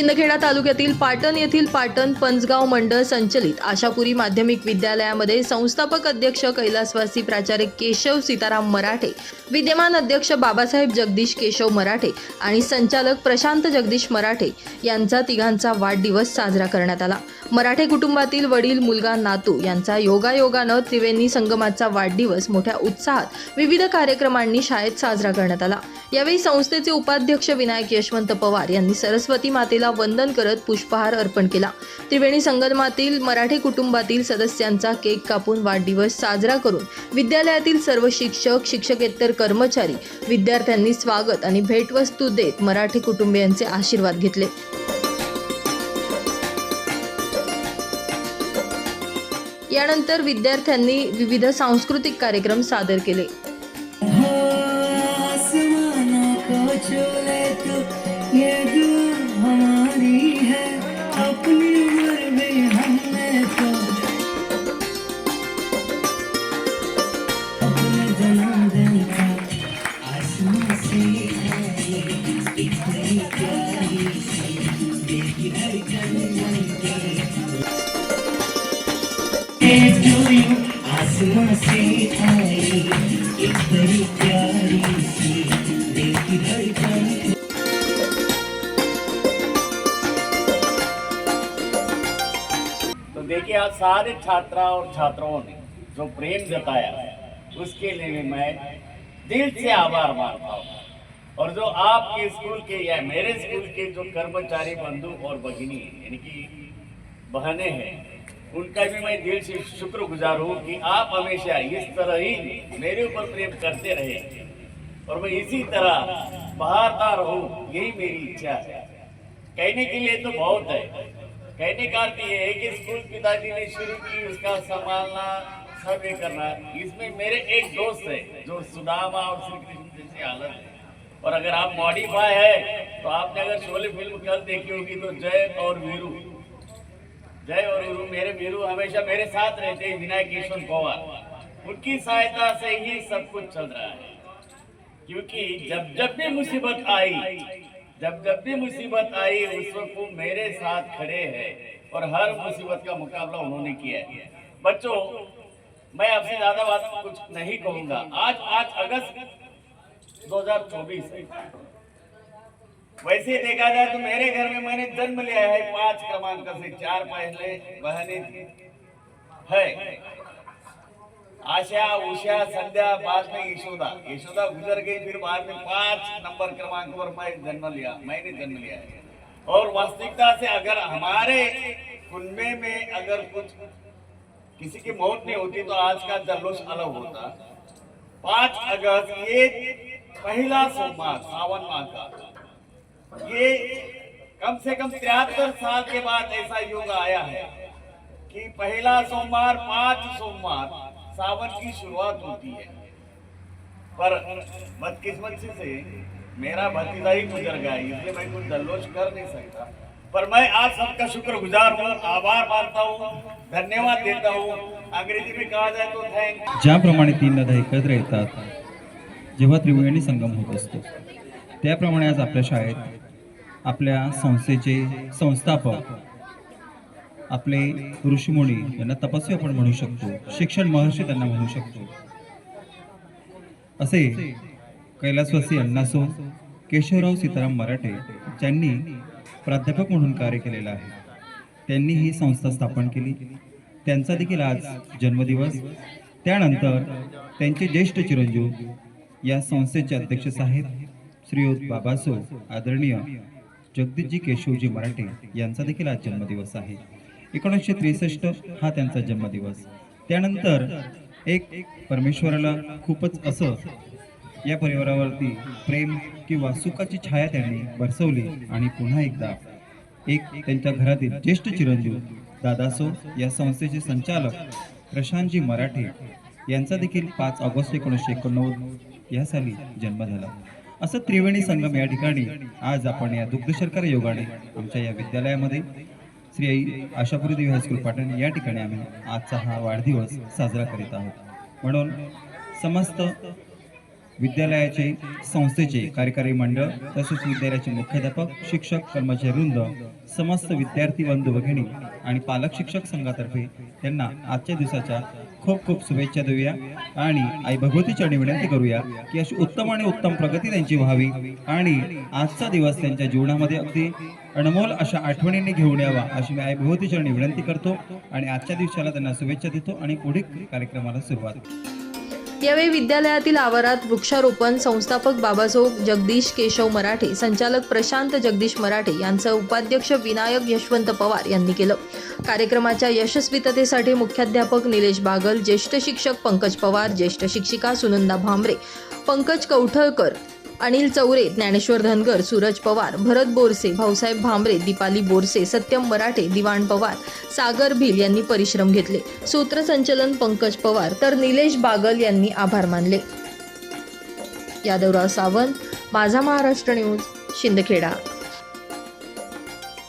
शिंदखेडा तालुक्यातील पाटण येथील पाटण पंचगाव मंडळ संचलित आशापुरी माध्यमिक विद्यालयामध्ये संस्थापक अध्यक्ष कैलासवासी प्राचार्य केशव सीताराम मराठे विद्यमान अध्यक्ष बाबासाहेब जगदीश केशव मराठे आणि संचालक प्रशांत जगदीश मराठे यांचा तिघांचा वाढदिवस साजरा करण्यात आला. मराठे कुटुंबातील वडील मुलगा नातू यांचा योगायोगानं त्रिवेणी संगमाचा वाढदिवस मोठ्या उत्साहात विविध कार्यक्रमांनी शाळेत साजरा करण्यात आला. यावेळी संस्थेचे उपाध्यक्ष विनायक यशवंत पवार यांनी सरस्वती मातेला वंदन करत पुष्पहार अर्पण केला. त्रिवेणी संगमातील मराठी कुटुंबातील सदस्यांचा केक कापून वाढदिवस साजरा करून विद्यालयातील सर्व शिक्षक शिक्षकेतर कर्मचारी विद्यार्थ्यांनी स्वागत आणि भेटवस्तू देत मराठी कुटुंबियांचे आशीर्वाद घेतले. यानंतर विद्यार्थ्यांनी विविध सांस्कृतिक कार्यक्रम सादर केले. ये तो देखिए, आज सारे छात्रा और छात्राओं ने जो प्रेम जताया, उसके लिए भी मैं दिल से आभार मानता हूँ। और जो आपके स्कूल के या मेरे स्कूल के जो कर्मचारी बंधु और भगिनी, यानी कि बहने हैं उनका भी मैं दिल से शुक्रगुजार हूँ कि आप हमेशा इस तरह ही मेरे ऊपर प्रेम करते रहे। और मैं इसी तरह बहारता रहूँ, यही मेरी इच्छा है। कहने के लिए तो बहुत है। कहने का अर्थ ये है कि स्कूल पिताजी ने शुरू की, उसका संभालना ये करना, इसमें मेरे एक दोस्त है, जो सुदामा और श्री कृष्ण जैसी हालत है। और अगर आप मॉडिफाई है तो आपने अगर शोले फ़िल्म कल देखी होगी तो जय और वीरू। जय और वीरू मेरे वीरू हमेशा मेरे साथ रहते हैं विनायक ईश्वर पवार। उनकी सहायता से ही सब कुछ चल रहा है। क्योंकि जब जब भी मुसीबत आई, जब जब भी मुसीबत आई, उस वक्त वो मेरे साथ खड़े हैं और हर मुसीबत का मुकाबला उन्होंने किया है। बच्चों, मैं आपसे ज़्यादा बात कुछ नहीं कहूँगा। आज आज अगस्त 2024 है। वैसे देखा जाए तो मेरे घर में मैंने जन्म लिया है, पाँच क्रमांक से चार पहले बहने है। आशा, उषा, संध्या, बाद में यशोदा। यशोदा गुजर गई, फिर बाद में पाँच नंबर क्रमांक पर मैं जन्म लिया, मैंने जन्म लिया है। और वास्तविकता से अगर हमारे कुनबे में अगर कुछ किसी की मौत नहीं होती तो आज का जल्लोष अलग होता। पाँच अगस्त, ये पहला सोमवार, सावन माह का। ये कम से कम तिहत्तर साल के बाद ऐसा युग आया है कि पहला सोमवार पांच सोमवार सावन की शुरुआत होती है। पर बदकिस्मती से मेरा भतीजा ही गुजर गया इसलिए मैं कुछ जल्लोष कर नहीं सकता। पर मैं आज सबका शुक्रगुजार हूँ आभार मानता हूँ धन्यवाद देता हूँ। अंग्रेजी में कहा जाए तो थैंक ज्याप्रमाणे तीन नद्या एकत्र येतात जेव्हा त्रिवेणी संगम होत असतो. त्याप्रमाणे आज आपल्या शाळेत आपल्या संस्थेचे संस्थापक आपले ऋषीमुनी यांना तपस्वी आपण म्हणू शकतो. शिक्षण महर्षी त्यांना म्हणू शकतो. असे कैलासवासी अण्णासो केशवराव सीताराम मराठे ज्यांनी प्राध्यापक म्हणून कार्य केलेलं आहे त्यांनी ही संस्था स्थापन केली. त्यांचा देखील आज जन्मदिवस. त्यानंतर त्यांचे ज्येष्ठ चिरंजीव या संस्थेचे अध्यक्ष साहेब श्रीयुत बाबासो आदरणीय जगदीशजी केशवजी मराठे यांचा देखील आज जन्मदिवस आहे. एकोणीसशे त्रेसष्ट हा त्यांचा जन्मदिवस. त्यानंतर एक परमेश्वराला खूपच असं या परिवारावरती प्रेम किंवा सुखाची छाया त्यांनी बरसवली आणि पुन्हा एकदा एक त्यांच्या घरातील ज्येष्ठ चिरंजीव दादासो या संस्थेचे संचालक प्रशांतजी मराठे यांचा देखील पाच ऑगस्ट एकोणीसशे एकोणनव्वद या साली जन्म झाला. असं त्रिवेणी संगम या ठिकाणी आज आपण या दुग्धशर्कर योगाने आमच्या या विद्यालयामध्ये श्री आई आशापुरी देवी हायस्कूल पाटण या ठिकाणी आम्ही आजचा हा वाढदिवस साजरा करीत आहोत. म्हणून समस्त विद्यालयाचे संस्थेचे कार्यकारी मंडळ तसेच विद्यालयाचे मुख्याध्यापक शिक्षक कर्मचारी वृंद समस्त विद्यार्थी बंधू भगिनी आणि पालक शिक्षक संघातर्फे त्यांना आजच्या दिवसाच्या खूप खूप शुभेच्छा देऊया. आणि आई भगवती चरणी विनंती करूया की अशी उत्तम आणि उत्तम प्रगती त्यांची व्हावी. आणि आजचा दिवस त्यांच्या जीवनामध्ये अगदी अनमोल अशा आठवणींनी घेऊन यावा अशी मी आई भगवती चरणी विनंती करतो. आणि आजच्या दिवसाला त्यांना शुभेच्छा देतो आणि पुढील कार्यक्रमाला सुरुवात. यावेळी विद्यालयातील आवारात वृक्षारोपण संस्थापक बाबासाहेब जगदीश केशव मराठे संचालक प्रशांत जगदीश मराठे यांचं उपाध्यक्ष विनायक यशवंत पवार यांनी केलं. कार्यक्रमाच्या यशस्वीततेसाठी मुख्याध्यापक निलेश बागल ज्येष्ठ शिक्षक पंकज पवार ज्येष्ठ शिक्षिका सुनंदा भांबरे पंकज कवठळकर अनिल चौरे ज्ञानेश्वर धनगर सूरज पवार भरत बोरसे भाऊसाहेब भांबरे दीपाली बोरसे सत्यम मराठे दिवाण पवार सागर भिल यांनी परिश्रम घेतले. सूत्रसंचलन पंकज पवार तर निलेश बागल यांनी आभार मानले. यादवराव सावंत माझा महाराष्ट्र न्यूज शिंदखेडा.